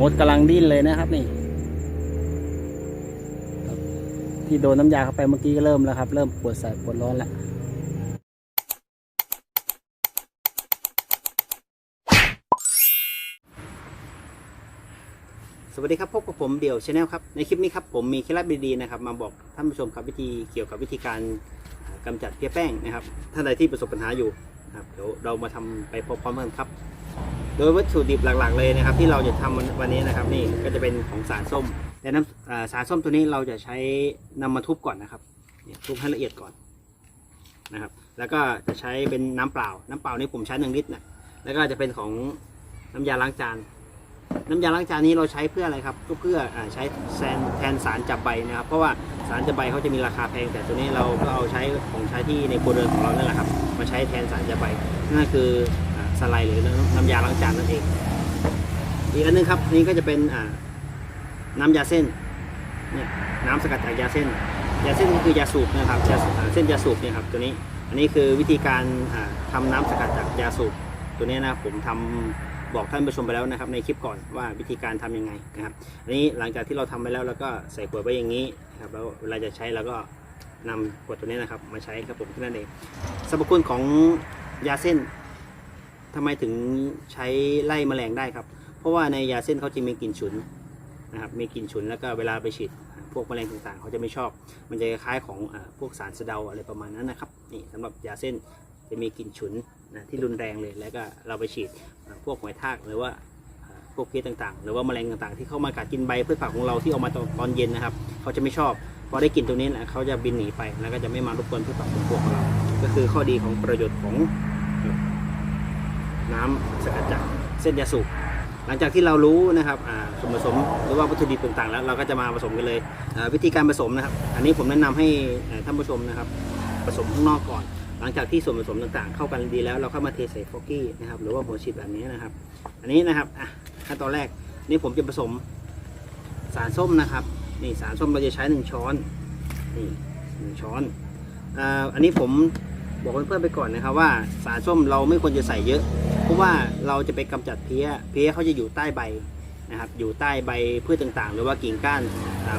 มดกำลังดิ้นเลยนะครับนี่ที่โดนน้ำยาเข้าไปเมื่อกี้ก็เริ่มแล้วครับ เริ่มปวดแสบปวดร้อนแล้วสวัสดีครับพบกับผมเดี่ยวชาแนลครับในคลิปนี้ครับผมมีเคล็ดลับดีๆนะครับมาบอกท่านผู้ชมครับวิธีเกี่ยวกับวิธีการอ่ากำจัดเพี้ยแป้งนะครับท่านใดที่ประสบปัญหาอยู่นะครับเดี๋ยวเรามาทำไปพร้อมๆกันครับ โดยวัตถุดิบหลักๆเลยนะครับ ที่เราจะทำวันวันนี้นะครับ นี่ก็จะเป็นของสารส้ม แต่น้ำสารส้มตัวนี้เราจะใช้นำมาทุบก่อนนะครับทุบให้ละเอียดก่อนนะครับ แล้วก็จะใช้เป็นน้ำเปล่า น้ำเปล่านี่ผมใช้หนึ่งลิตรนะแล้วก็จะเป็นของน้ำยาล้างจานน้ำยาล้างจานนี้เราใช้เพื่ออะไรครับ ก็เพื่ออใช้แทนแทนสารจับใบนะครับ เพราะว่าสารจับใบเขาจะมีราคาแพง แต่ตัวนี้เราก็เอาใช้ของใช้ที่ในครัวเรือนของเรานั่นแหละครับ มาใช้แทนสารจับใบนั่นคือ สไลด์หรือน้ำยาล้างจานนั่นเอง อีกอันหนึงครับนี่ก็จะเป็นน้ำยาเส้นเนี่ยน้ำสกัดจากยาเส้น ยาเส้นก็คือยาสูบนะครับยาเส้นยาสูบเนี่ยครับตัวนี้อันนี้คือวิธีการอ่าทำน้ำสกัดจากยาสูบตัวนี้นะผมทำบอกท่านผู้ชมไปแล้วนะครับในคลิปก่อนว่าวิธีการทำยังไงนะครับอันนี้หลังจากที่เราทำไปแล้วเราก็ใส่ขวดไว้อย่างนี้นะครับแล้วเวลาจะใช้เราก็นำขวดตัวนี้นะครับมาใช้ครับผมแค่นั้นเองสรรพคุณของยาเส้น ทำไมถึงใช้ไล่แมลงได้ครับ เพราะว่าในยาเส้นเขาจะมีกลิ่นฉุนนะครับมีกลิ่นฉุนแล้วก็เวลาไปฉีดพวกแมลงต่างๆ เขาจะไม่ชอบ มันจะคล้ายของอพวกสารสะเดาอะไรประมาณนั้นนะครับนี่สำหรับยาเส้นจะมีกลิ่นฉุนนะที่รุนแรงเลยแล้วก็เราไปฉีดพวกหอยทากหรือว่าพวกเพี้ยต่างๆ หรือว่าแมลงต่างๆ ที่เข้ามากัดกินใบพืชผักของเราที่ออกมาตอนตอนเย็นนะครับ เขาจะไม่ชอบพอได้กลิ่นตัวนี้แหละเขาจะบินหนีไปแล้วก็จะไม่มารบกวนพืชผักของพวกเรา ก็คือข้อดีของประโยชน์ของ น้ำสกัดจากเส้นยาสูบหลังจากที่เรารู้นะครับส่วนผสมหรือว่าวัตถุดิบต่างๆ แล้วเราก็จะมาผสมกันเลยวิธีการผสมนะครับ อันนี้ผมแนะนำให้ท่านผู้ชมนะครับ ผสมข้างนอกก่อน หลังจากที่ส่วนผสมต่างๆ เข้ากันดีแล้วเราเข้ามาเทใส่ฟอกกี้นะครับหรือว่าหัวฉีดแบบนี้นะครับ อันนี้นะครับขั้นตอนแรกนี่ผมจะผสมสารส้มนะครับนี่สารส้มเราจะใช้หนึ่งช้อนนี่หนึ่งช้อนอ,อันนี้ผมบอกเพื่อนๆไปก่อนนะครับว่าสารส้มเราไม่ควรจะใส่เยอะ ราะว่าเราจะไปกำจัดเพี้ย เพี้ยเขาจะอยู่ใต้ใบนะครับ อยู่ใต้ใบพืชต่างๆ หรือว่ากิ่งก้าน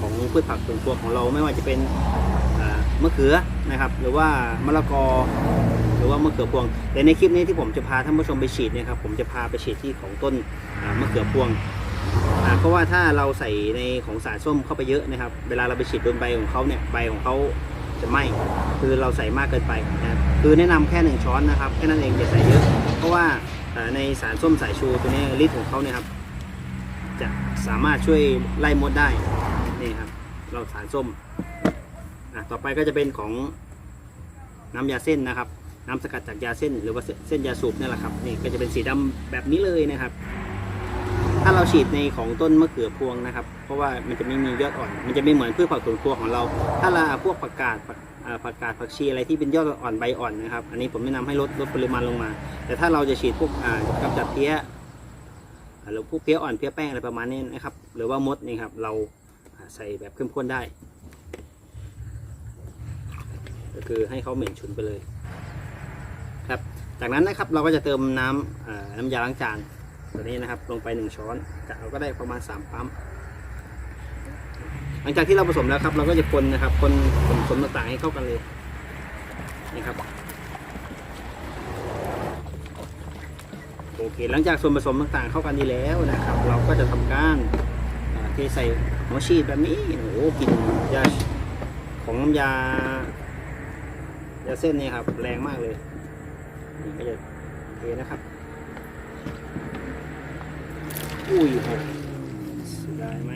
ของพืชผักสวนครัวของเราไม่ว่าจะเป็นมะเขือนะครับ หรือว่ามะละกอ หรือว่ามะเขือพวงแต่ในคลิปนี้ที่ผมจะพาท่านผู้ชมไปฉีดเนะครับผมจะพาไปฉีดที่ของต้นมะเขือพวงเพราะว่าถ้าเราใส่ในของสารส้มเข้าไปเยอะนะครับ เวลาเราไปฉีดโดนใบของเขาเนี่ยใบของเขา จะไหม้คือเราใส่มากเกินไปนะครับคือแนะนำแค่หนึ่งช้อนนะครับแค่นั้นเองอย่าใส่เยอะ เพราะว่าในสารส้มสายชูตัวนี้ฤทธิ์ของเขาเนี่ยครับจะสามารถช่วยไล่มดได้นี่ครับ เราสารส้มอะต่อไปก็จะเป็นของน้ำยาเส้นนะครับ น้ำสกัดจากยาเส้น หรือว่าเส้นเส้นยาสูบนี่แหละครับนี่ก็จะเป็นสีดำแบบนี้เลยนะครับ ถ้าเราฉีดในของต้นมะเขือพวงนะครับ เพราะว่ามันจะไม่มียอดอ่อน มันจะไม่เหมือนพืชผักสวนครัวของเรา ถ้าเราพวกผักกาดผักผักกาดผักชีอะไรที่เป็นยอดอ่อนใบอ่อนนะครับ อันนี้ผมแนะนำให้ลดลดปริมาณลงมา แต่ถ้าเราจะฉีดพวกกำจัดเพี้ยหรือพวกเพี้ยอ่อนเพี้ยแป้งอะไรประมาณนี้นะครับ หรือว่ามดนี่ครับเราใส่แบบเข้มข้นได้ ก็คือให้เขาเหม็นฉุนไปเลย ครับ จากนั้นนะครับเราก็จะเติมน้ำน้ำยาล้างจาน ตัวนี้นะครับลงไปหนึ่งช้อนจะเราก็ได้ประมาณสามปั๊ม หลังจากที่เราผสมแล้วครับ เราก็จะคนนะครับคนคนผสมต่างๆให้เข้ากันเลยนี่ครับโอเคหลังจากส่วนผสมต่างๆเข้ากันดีแล้วนะครับ เราก็จะทำการเทใส่หัวฉีดแบบนี้โอ้โหกลิ่นยาของน้ำยายาเส้นนี่ครับแรงมากเลยนี่ก็จะเทนะครับ อุ้ยหกเสียดายไหม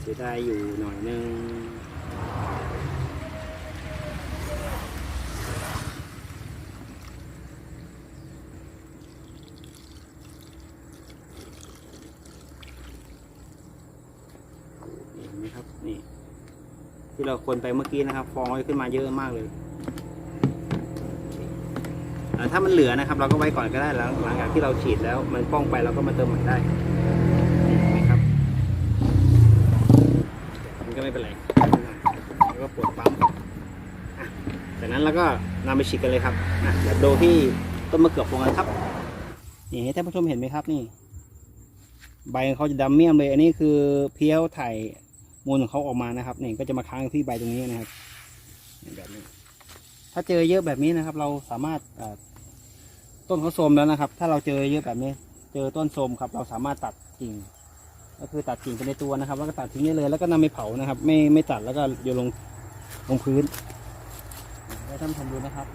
เสียดายอยู่หน่อยนึงนี่เห็นไหมครับนี่ที่เราควนไปเมื่อกี้นะครับ ฟองขึ้นมาเยอะมากเลย ถ้ามันเหลือนะครับ เราก็ไว้ก่อนก็ได้แล้วหลังจากที่เราฉีดแล้ว มันป้องไปเราก็มาเติมใหม่ได้นี่เห็นไหมครับมันก็ไม่เป็นไรแล้วก็ปวดปั๊มอะจากนั้นเราก็นำไปฉีดกันเลยครับอะเดี๋ยวดูที่ต้นมะเขือพวงกันครับนี่ให้ท่านผู้ชมเห็นไหมครับนี่ใบเขาจะดำเมี่ยมเลย อันนี้คือเพี้ยวถ่ายมูลของเขาออกมานะครับนี่ก็จะมาค้างที่ใบตรงนี้นะครับแบบนี้ ถ้าเจอเยอะแบบนี้นะครับ เราสามารถ ต้นเขาโทรมแล้วนะครับ ถ้าเราเจอเยอะแบบนี้ เจอต้นโทรมครับ เราสามารถตัดกิ่ง ก็คือตัดกิ่งไปในตัวนะครับ แล้วก็ตัดทิ้งได้เลย แล้วก็นำไปเผานะครับ ไม่ไม่ตัดแล้วก็โยนลงลงพื้นให้ท่านผู้ชมดูนะครับ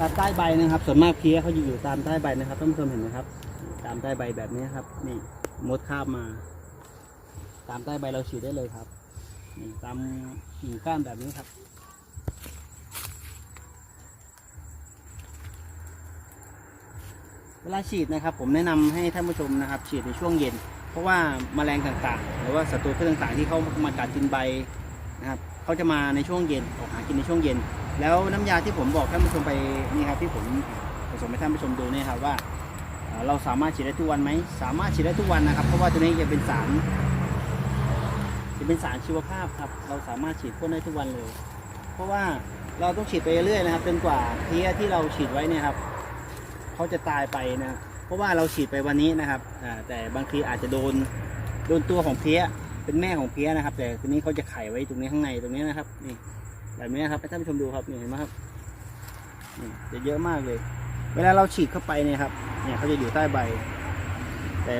ตามใต้ใบนะครับ ส่วนมากเพี้ยเขาจะอยู่ตามใต้ใบนะครับท่านผู้ชมเห็นไหมครับ ตามใต้ใบแบบนี้ครับ นี่มดคาบมา ตามใต้ใบเราฉีดได้เลยครับนี่ตามกิ่งก้านแบบนี้ครับเวลาฉีดนะครับ ผมแนะนำให้ท่านผู้ชมนะครับ ฉีดในช่วงเย็น เพราะว่าแมลงต่างๆ หรือว่าศัตรูพืชต่างๆ ที่เขามากัดกินใบนะครับเขาจะมาในช่วงเย็นออกหากินในช่วงเย็น แล้วน้ำยาที่ผมบอกท่านผู้ชมไปนี่ครับที่ผมผสมให้ท่านผู้ชมดูเนี่ยครับว่าเราสามารถฉีดได้ทุกวันไหมสามารถฉีดได้ทุกวันนะครับ เพราะว่าตัวนี้จะเป็นสารจะเป็นสารชีวภาพครับ เราสามารถฉีดพ่นได้ทุกวันเลย เพราะว่าเราต้องฉีดไปเรื่อยนะครับจนกว่าเพี้ยที่เราฉีดไว้เนี่ยครับเขาจะตายไปนะเพราะว่าเราฉีดไปวันนี้นะครับแต่บางทีอาจจะโดนโดนตัวของเพี้ยเป็นแม่ของเพี้ยนะครับ แต่ทีนี้เขาจะไข่ไว้ตรงนี้ข้างในตรงนี้นะครับนี่ แบบนี้ครับให้ท่านผู้ชมดูครับนี่เห็นไหมครับจะเยอะมากเลย เวลาเราฉีดเข้าไปเนี่ยครับ เนี่ยเขาจะอยู่ใต้ใบ แต่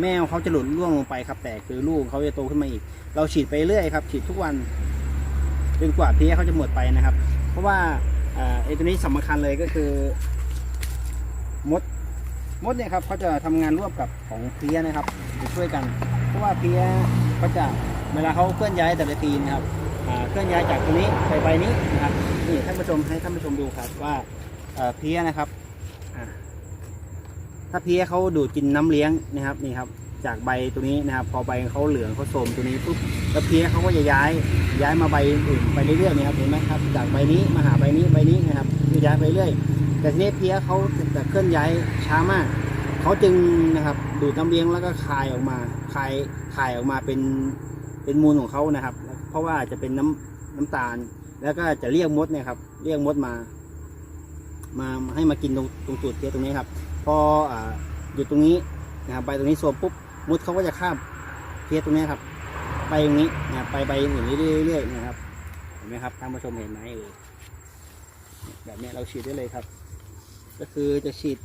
แม่ของเขาจะหลุดร่วงลงไปครับ แต่คือลูกเขาจะโตขึ้นมาอีก เราฉีดไปเรื่อยครับ ฉีดทุกวันจนกว่าเพี้ยเขาจะหมดไปนะครับ เพราะว่าอ่าไอ้ตัวนี้สำคัญเลยก็คือ มด มดเนี่ยครับเขาจะทำงานร่วมกับของเพี้ยนะครับจะช่วยกัน เพราะว่าเพี้ยเขาจะเวลาเขาเคลื่อนย้ายแต่ละทีนะครับ เคลื่อนย้ายจากตรงนี้ไปใบนี้นะครับนี่ท่านผู้ชมให้ท่านผู้ชมดูครับว่าเพี้ยนะครับถ้าเพี้ยเขาดูดกินน้ำเลี้ยงนะครับนี่ครับจากใบตัวนี้นะครับพอใบเขาเหลืองเขาโทมตัวนี้ปุ๊บแล้วเพี้ยเขาก็จะย้ายย้ายมาใบอื่นไปเรื่อยๆนะครับเห็นไหมครับจากใบนี้มาหาใบนี้ใบนี้นะครับคือย้ายไปเรื่อยแต่ทีนี้เพี้ยเขาจะเคลื่อนย้ายช้ามากเขาจึงนะครับดูดน้ำเลี้ยงแล้วก็คายออกมาคายคายออกมาเป็นเป็นมูลของเขานะครับ เพราะว่าจะเป็นน้ำน้ำตาล แล้วก็จะเรียกมดเนี่ยครับ เรียกมดมา มาให้มากินตรงตรงตูดเพี้ยตรงนี้ครับ พออ่าอยู่ตรงนี้นะครับใบตรงนี้โซมปุ๊บมดเขาก็จะข้ามเพี้ยตรงนี้ครับ ไปตรงนี้นะครับไปใบอื่นเรื่อยๆนะครับเห็นไหมครับท่านผู้ชมเห็นไหมเออแบบนี้เราฉีดได้เลยครับ ก็คือจะฉีด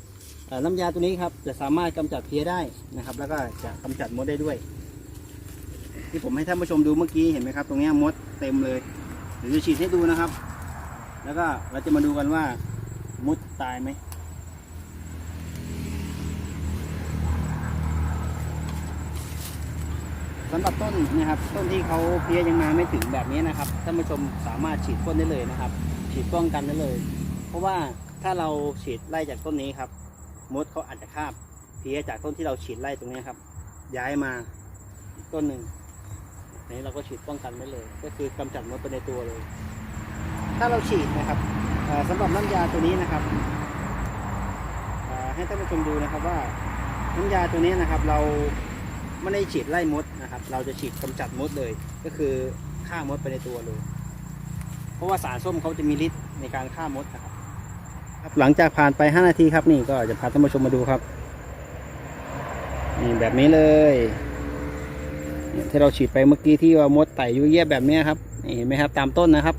น้ำยาตัวนี้ครับ จะสามารถกำจัดเพี้ยได้นะครับ แล้วก็จะกำจัดมดได้ด้วย ที่ผมให้ท่านผู้ชมดูเมื่อกี้เห็นไหมครับ ตรงนี้มดเต็มเลยเดี๋ยวจะฉีดให้ดูนะครับ แล้วก็เราจะมาดูกันว่ามดตายไหมสำหรับต้นนะครับต้นที่เขาเพี้ยยังมาไม่ถึงแบบนี้นะครับท่านผู้ชมสามารถฉีดพ่นได้เลยนะครับ ฉีดป้องกันได้เลย เพราะว่าถ้าเราฉีดไล่จากต้นนี้ครับ มดเขาอาจจะคาบเพี้ยจากต้นที่เราฉีดไล่ตรงนี้ครับ ย้ายมาอีกต้นหนึ่ง นี้เราก็ฉีดป้องกันได้เลย ก็คือกำจัดมดไปในตัวเลย ถ้าเราฉีดนะครับเอ่อสำหรับน้ำยาตัวนี้นะครับให้ท่านผู้ชมดูนะครับว่าน้ำยาตัวนี้นะครับ เราไม่ได้ฉีดไล่มดนะครับ เราจะฉีดกำจัดมดเลย ก็คือฆ่ามดไปในตัวเลย เพราะว่าสารส้มเขาจะมีฤทธิ์ในการฆ่ามดนะครับหลังจากผ่านไป 5 นาทีครับนี่ก็จะพาท่านผู้ชมมาดูครับนี่แบบนี้เลย ที่เราฉีดไปเมื่อกี้ที่ว่ามดไต่ยุ่ยเยียบแบบนี้ครับนี่เห็นไหมครับตามต้นนะครับ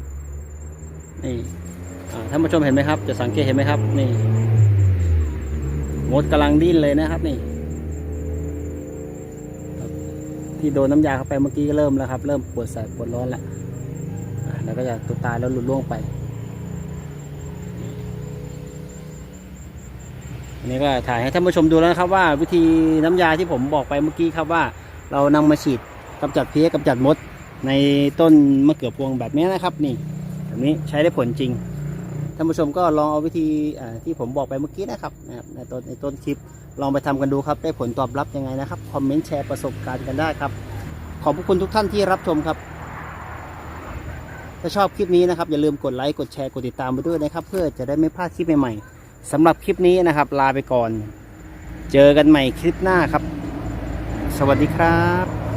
นี่ท่านผู้ชมเห็นไหมครับ จะสังเกตเห็นไหมครับ นี่ มดกำลังดิ้นเลยนะครับนี่ที่โดนน้ำยาเข้าไปเมื่อกี้ก็เริ่มแล้วครับ เริ่มปวดแสบปวดร้อนแล้วแล้วก็จะตัวตายแล้วหลุดล่วงไปอันนี้ก็ถ่ายให้ท่านผู้ชมดูแล้วนะครับว่าวิธีน้ำยาที่ผมบอกไปเมื่อกี้ครับว่า เรานำมาฉีด กำจัดเพี้ยกำจัดมด ในต้นมะเขือพวงแบบนี้นะครับ นี่แบบนี้ใช้ได้ผลจริงท่านผู้ชมก็ลองเอาวิธีที่ผมบอกไปเมื่อกี้นะครับในต้นในต้นคลิปลองไปทำกันดูครับ ได้ผลตอบรับยังไงนะครับคอมเมนต์แชร์ประสบการณ์กันได้ครับ ขอบคุณทุกท่านที่รับชมครับ ถ้าชอบคลิปนี้นะครับ อย่าลืมกดไลค์กดแชร์กดติดตามไปด้วยนะครับ เพื่อจะได้ไม่พลาดคลิปใหม่ๆสำหรับคลิปนี้นะครับ ลาไปก่อน เจอกันใหม่คลิปหน้าครับ สวัสดีครับ